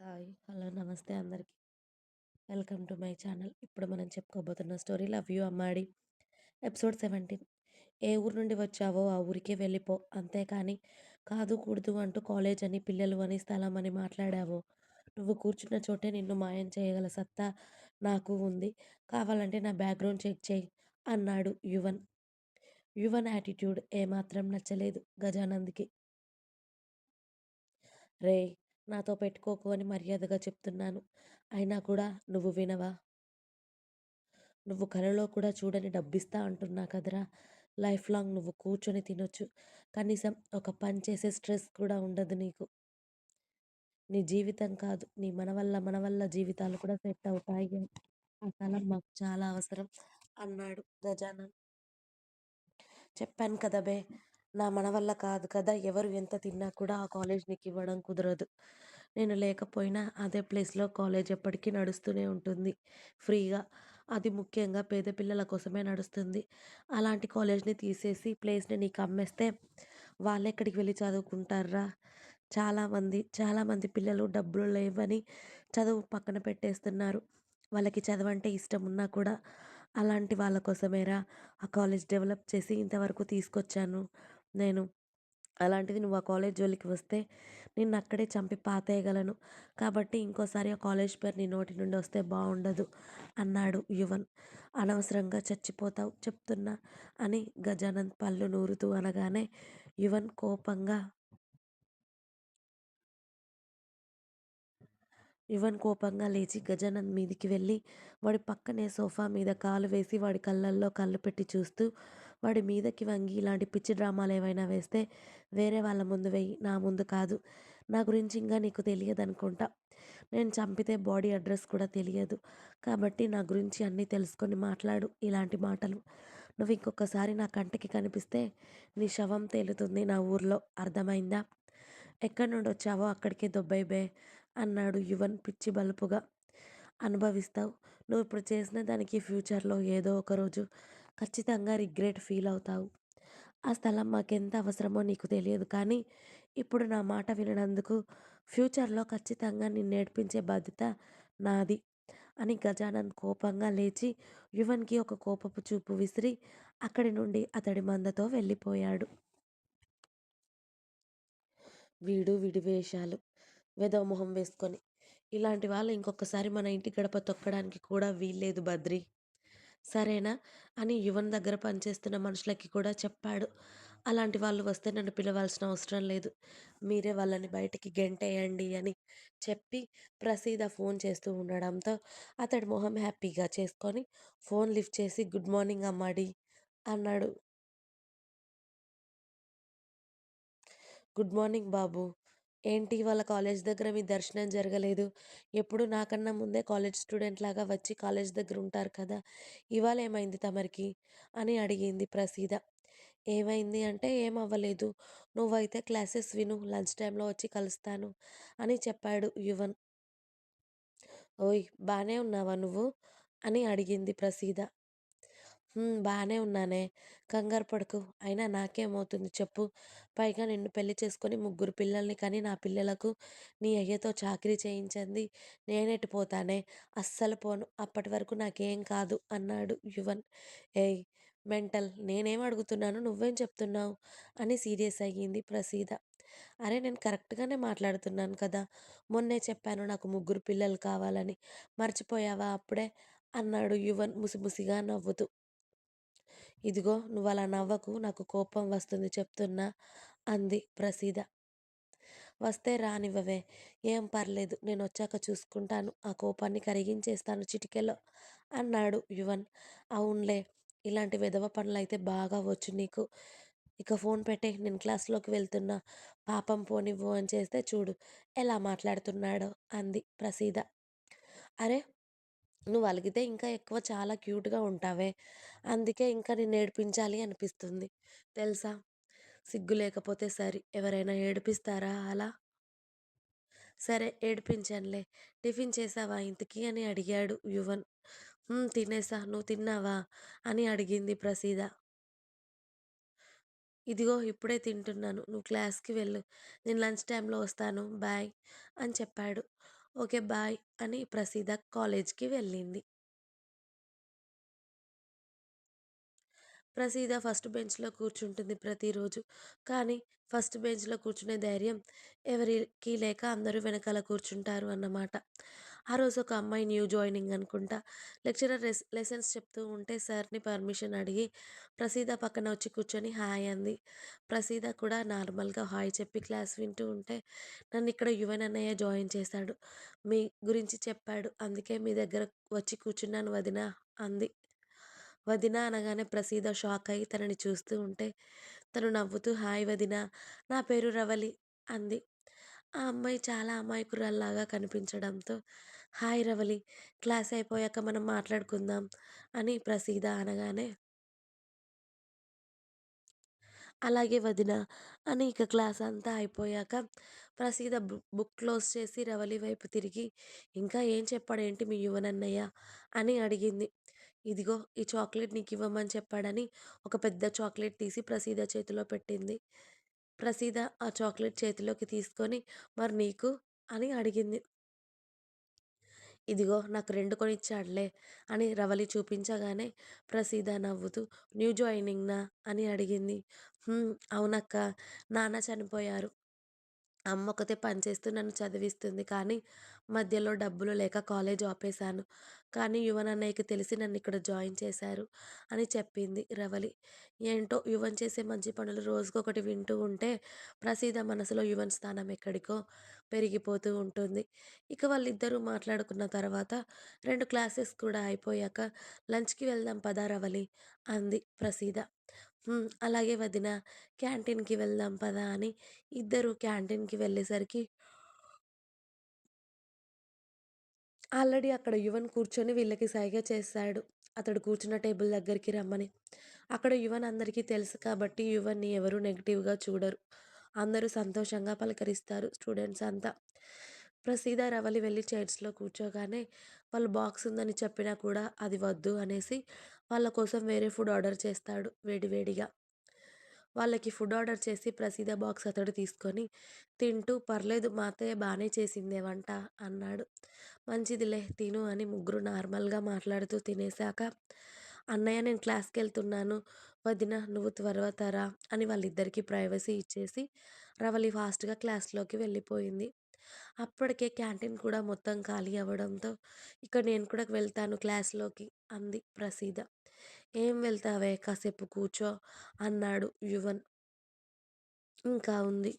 Hi hello నమస్తే అందరికి. Welcome to my channel. ఇప్పుడు మనం చెప్పుకోబోతున్న story love you అమ్మాడి. Episode seventeen. ఏ ఊరు నుండి వచ్చావో ఆ ఊరికే వెళ్ళిపో. అంతేకాని కాదు కూడదు అంటూ కాలేజ్ అని పిల్లలు అని స్థలం అని మాట్లాడావు. నువ్వు కూర్చున్న చోటే నిన్ను మాయం చేయగల సత్తా నాకు ఉంది. కావాలంటే నా బ్యాక్గ్రౌండ్ చెక్ చేయి అన్నాడు యువన్. యువన్ యాటిట్యూడ్ ఏమాత్రం నచ్చలేదు గజానంద్కి. రే నాతో పెట్టుకోకు అని మర్యాదగా చెప్తున్నాను. అయినా కూడా నువ్వు వినవా? నువ్వు కలలో కూడా చూడని డబ్బిస్తా అంటున్నా కదరా. లైఫ్ లాంగ్ నువ్వు కూర్చొని తినొచ్చు. కనీసం ఒక పని చేసే స్ట్రెస్ కూడా ఉండదు నీకు. నీ జీవితం కాదు. నీ మన వల్ల మన వల్ల జీవితాలు కూడా సెట్ అవుతాయి. ఆ కాలం మాకు చాలా అవసరం అన్నాడు గజానన్. చెప్పాను కదా బే. నా మన వల్ల కాదు కదా! ఎవరు ఎంత తిన్నా కూడా ఆ కాలేజ్ నీకు ఇవ్వడం కుదరదు. నేను లేకపోయినా అదే ప్లేస్లో కాలేజ్ ఎప్పటికీ నడుస్తూనే ఉంటుంది. ఫ్రీగా. అది ముఖ్యంగా పేద పిల్లల కోసమే నడుస్తుంది. అలాంటి కాలేజ్ని తీసేసి ప్లేస్ని నీకు అమ్మేస్తే వాళ్ళు ఎక్కడికి వెళ్ళి చదువుకుంటారా? చాలామంది చాలామంది పిల్లలు డబ్బులు లేవని చదువు పక్కన పెట్టేస్తున్నారు. వాళ్ళకి చదవంటే ఇష్టం ఉన్నా కూడా అలాంటి వాళ్ళ కోసమేరా ఆ కాలేజ్ డెవలప్ చేసి ఇంతవరకు తీసుకొచ్చాను? నేను అలాంటిది నువ్వు ఆ కాలేజ్ జోలికి వస్తే నిన్ను అక్కడే చంపి పాతేయగలను. కాబట్టి ఇంకోసారి ఆ కాలేజ్ పేరు నీ నోటి నుండి వస్తే బాగుండదు అన్నాడు యువన్. అనవసరంగా చచ్చిపోతావు చెప్తున్నా అని గజానంద్ పళ్ళు నూరుతూ అనగానే యువన్ కోపంగా యువన్ కోపంగా లేచి గజానంద్ మీదికి వెళ్ళి వాడి పక్కనే సోఫా మీద కాలు వేసి వాడి కళ్ళల్లో కళ్ళు పెట్టి చూస్తూ వాడి మీదకి వంగి ఇలాంటి పిచ్చి డ్రామాలు ఏవైనా వేస్తే వేరే వాళ్ళ ముందు వెయ్యి నా ముందు కాదు. నా గురించి ఇంకా నీకు తెలియదు అనుకుంటా నేను చంపితే బాడీ అడ్రస్ కూడా తెలియదు. కాబట్టి నా గురించి అన్నీ తెలుసుకొని మాట్లాడు ఇలాంటి మాటలు. నువ్వు ఇంకొకసారి నా కంటికి కనిపిస్తే నీ శవం తేలుతుంది నా ఊర్లో. అర్థమైందా? ఎక్కడి నుండి వచ్చావో అక్కడికే దొబ్బై బే అన్నాడు యువన్ పిచ్చి బలుపుగా. అనుభవిస్తావు. నువ్వు ఇప్పుడు చేసిన దానికి ఫ్యూచర్లో ఏదో ఒకరోజు ఖచ్చితంగా రిగ్రెట్ ఫీల్ అవుతావు. ఆ స్థలం మాకెంత అవసరమో నీకు తెలియదు. కానీ ఇప్పుడు నా మాట విననందుకు ఫ్యూచర్లో ఖచ్చితంగా నిన్ను నేర్పించే బాధ్యత నాది అని గజానన్ కోపంగా లేచి యువన్కి ఒక కోపపు చూపు విసిరి అక్కడి నుండి అతడి మందతో వెళ్ళిపోయాడు. వీడు విడివేషాలు వెదవ మొహం వేసుకొని. ఇలాంటి వాళ్ళు ఇంకొకసారి మన ఇంటి గడప తొక్కడానికి కూడా వీల్లేదు బద్రి సరేనా? అని యువన్ దగ్గర పనిచేస్తున్న మనుషులకి కూడా చెప్పాడు. అలాంటి వాళ్ళు వస్తే నన్ను పిలవాల్సిన అవసరం లేదు. మీరే వాళ్ళని బయటికి గెంటేయండి అని చెప్పి ప్రసీద ఫోన్ చేస్తూ ఉండడంతో అతడు మొహం హ్యాపీగా చేసుకొని ఫోన్ లిఫ్ట్ చేసి గుడ్ మార్నింగ్ అమ్మాడి అన్నాడు. గుడ్ మార్నింగ్ బాబు ఏంటి వాళ్ళ కాలేజ్ దగ్గర మీ దర్శనం జరగలేదు? ఎప్పుడు నాకన్నా ముందే కాలేజ్ స్టూడెంట్ లాగా వచ్చి కాలేజ్ దగ్గర ఉంటారు కదా ఇవాళ ఏమైంది తమరికి? అని అడిగింది ప్రసీద. ఏమైంది అంటే ఏం అవ్వలేదు నువ్వైతే క్లాసెస్ విను లంచ్ టైంలో వచ్చి కలుస్తాను అని చెప్పాడు యువన్. ఓయ్ బాగానే ఉన్నావా నువ్వు? అని అడిగింది ప్రసీద. బాగానే ఉన్నానే. కంగారు పడకు. అయినా నాకేమవుతుంది చెప్పు. పైగా నిన్ను పెళ్ళి చేసుకొని ముగ్గురు పిల్లల్ని కానీ నా పిల్లలకు నీ అయ్యతో చాకరీ చేయించింది నేనెటు పోతానే. అస్సలు పోను. అప్పటి వరకు నాకేం కాదు అన్నాడు యువన్. ఏయ్ మెంటల్ నేనేం అడుగుతున్నాను? నువ్వేం చెప్తున్నావు? అని సీరియస్ అయ్యింది ప్రసీద. అరే నేను కరెక్ట్గానే మాట్లాడుతున్నాను కదా. మొన్నే చెప్పాను నాకు ముగ్గురు పిల్లలు కావాలని. మర్చిపోయావా అప్పుడే? అన్నాడు యువన్ ముసిముసిగా నవ్వుతూ. ఇదిగో నువ్వు అలా నవ్వకు నాకు కోపం వస్తుంది చెప్తున్నా అంది ప్రసీద. వస్తే రానివ్వవే. ఏం పర్లేదు నేను వచ్చాక చూసుకుంటాను. ఆ కోపాన్ని కరిగించేస్తాను చిటికెలో అన్నాడు యువన్. అవునులే ఇలాంటి విధవ పనులు అయితే బాగా వచ్చు నీకు. ఇక ఫోన్ పెట్టే నేను క్లాస్లోకి వెళ్తున్నా. పాపం పోనివ్వు అని చేస్తే చూడు ఎలా మాట్లాడుతున్నాడో అంది ప్రసీద. అరే నువ్వు అలిగితే ఇంకా ఎక్కువ చాలా క్యూట్గా ఉంటావే. అందుకే ఇంకా నేను ఏడిపించాలి అనిపిస్తుంది. తెలుసా? సిగ్గు లేకపోతే సరి. ఎవరైనా ఏడిపిస్తారా అలా? సరే ఏడిపించానులే. టిఫిన్ చేసావా ఇంతకీ అని అడిగాడు యువన్. తినేసా. నువ్వు తిన్నావా? అని అడిగింది ప్రసీద. ఇదిగో ఇప్పుడే తింటున్నాను. నువ్వు క్లాస్కి వెళ్ళు. నేను లంచ్ టైంలో వస్తాను. బాయ్. అని చెప్పాడు. ఓకే. బాయ్ అని ప్రసీద కాలేజ్‌కి వెళ్ళింది. ప్రసీద ఫస్ట్ బెంచ్‌లో కూర్చుంటుంది ప్రతిరోజు. కానీ ఫస్ట్ బెంచ్‌లో కూర్చునే ధైర్యం ఎవరికీ లేక అందరూ వెనకాల కూర్చుంటారు అన్నమాట. ఆ రోజు ఒక అమ్మాయి న్యూ జాయినింగ్ అనుకుంటా. లెక్చరర్ లెసన్స్ చెప్తూ ఉంటే సార్‌ని పర్మిషన్ అడిగి ప్రసీద పక్కన వచ్చి కూర్చొని హాయ్ అంది. ప్రసీద కూడా నార్మల్‌గా హాయ్ చెప్పి క్లాస్ వింటూ ఉంటే నన్నిక్కడ యువన్ అన్నయ్య జాయిన్ చేశాడు. మీ గురించి చెప్పాడు. అందుకే మీ దగ్గర వచ్చి కూర్చున్నాను వదినా అంది. వదిన అనగానే ప్రసీద షాక్ అయ్యి తనని చూస్తూ ఉంటే తను నవ్వుతూ హాయ్ వదిన నా పేరు రవలి అంది. ఆ అమ్మాయి చాలా అమాయకురాల్లాగా కనిపించడంతో హాయ్ రవలి క్లాస్ అయిపోయాక మనం మాట్లాడుకుందాం అని ప్రసీద అనగానే అలాగే వదిన అని ఇక క్లాస్ అంతా అయిపోయాక ప్రసీద బుక్ క్లోజ్ చేసి రవలి వైపు తిరిగి ఇంకా ఏం చెప్పాడేంటి మీ యువనన్నయ్య అని అడిగింది. ఇదిగో ఈ చాక్లెట్ నీకు ఇవ్వమని చెప్పాడని ఒక పెద్ద చాక్లెట్ తీసి ప్రసీద చేతిలో పెట్టింది. ప్రసీద ఆ చాక్లెట్ చేతిలోకి తీసుకొని మరి నీకు? అని అడిగింది. ఇదిగో నాకు రెండు కొనిచ్చాడులే అని రవలి చూపించగానే ప్రసీద నవ్వుతూ న్యూ జాయినింగ్‌నా? అని అడిగింది. అవునక్క. నాన్న చనిపోయారు. అమ్మ ఒకతే పనిచేస్తూ నన్ను చదివిస్తుంది. కానీ మధ్యలో డబ్బులు లేక కాలేజ్ ఆపేశాను. కానీ యువన్ అన్నయ్యకి తెలిసి నన్నిక్కడ జాయిన్ చేశారు అని చెప్పింది రవలి. ఏంటో యువన్ చేసే మంచి పనులు రోజుకొకటి వింటూ ఉంటే ప్రసీద మనసులో యువన్ స్థానం ఎక్కడికో పెరిగిపోతూ ఉంటుంది. ఇక వాళ్ళిద్దరూ మాట్లాడుకున్న తర్వాత రెండు క్లాసెస్ కూడా అయిపోయాక లంచ్‌కి వెళ్దాం పదా రవలి అంది ప్రసీద. హ్మ్. అలాగే వదినా క్యాంటీన్‌కి వెళ్దాం పదా అని ఇద్దరు క్యాంటీన్‌కి వెళ్ళేసరికి ఆల్రెడీ అక్కడ యువన్ కూర్చొని వీళ్ళకి సైగ చేశాడు. అతడు కూర్చున్న టేబుల్ దగ్గరికి రమ్మని. అక్కడ యువన్ అందరికీ తెలుసు కాబట్టి యువన్‌ని ఎవరు నెగెటివ్‌గా చూడరు. అందరూ సంతోషంగా పలకరిస్తారు స్టూడెంట్స్ అంతా. ప్రసీద, రవలి వెళ్ళి చైర్స్‌లో కూర్చోగానే వాళ్ళు బాక్స్ ఉందని చెప్పినా కూడా అది వద్దు అనేసి వాళ్ళ కోసం వేరే ఫుడ్ ఆర్డర్ చేస్తాడు వేడివేడిగా వాళ్ళకి ఫుడ్ ఆర్డర్ చేసి ప్రసీద బాక్స్ అతడు తీసుకొని తింటూ పర్లేదు మా అత్తయ్య చేసిందే వంట అన్నాడు. మంచిదిలే తిను అని ముగ్గురు నార్మల్‌గా మాట్లాడుతూ తినేసాక అన్నయ్య నేను క్లాస్కి వెళ్తున్నాను వదిన నువ్వు త్వరవతరా అని వాళ్ళిద్దరికీ ప్రైవసీ ఇచ్చేసి రవలి ఫాస్ట్‌గా క్లాస్‌లోకి వెళ్ళిపోయింది. అప్పటికే క్యాంటీన్ కూడా మొత్తం ఖాళీ అవ్వడంతో ఇక నేను కూడా వెళ్తాను క్లాస్‌లోకి అంది ప్రసీద. ఏం వెళ్తావే కాసేపు కూర్చో అన్నాడు యువన్. ఇంకా ఉంది.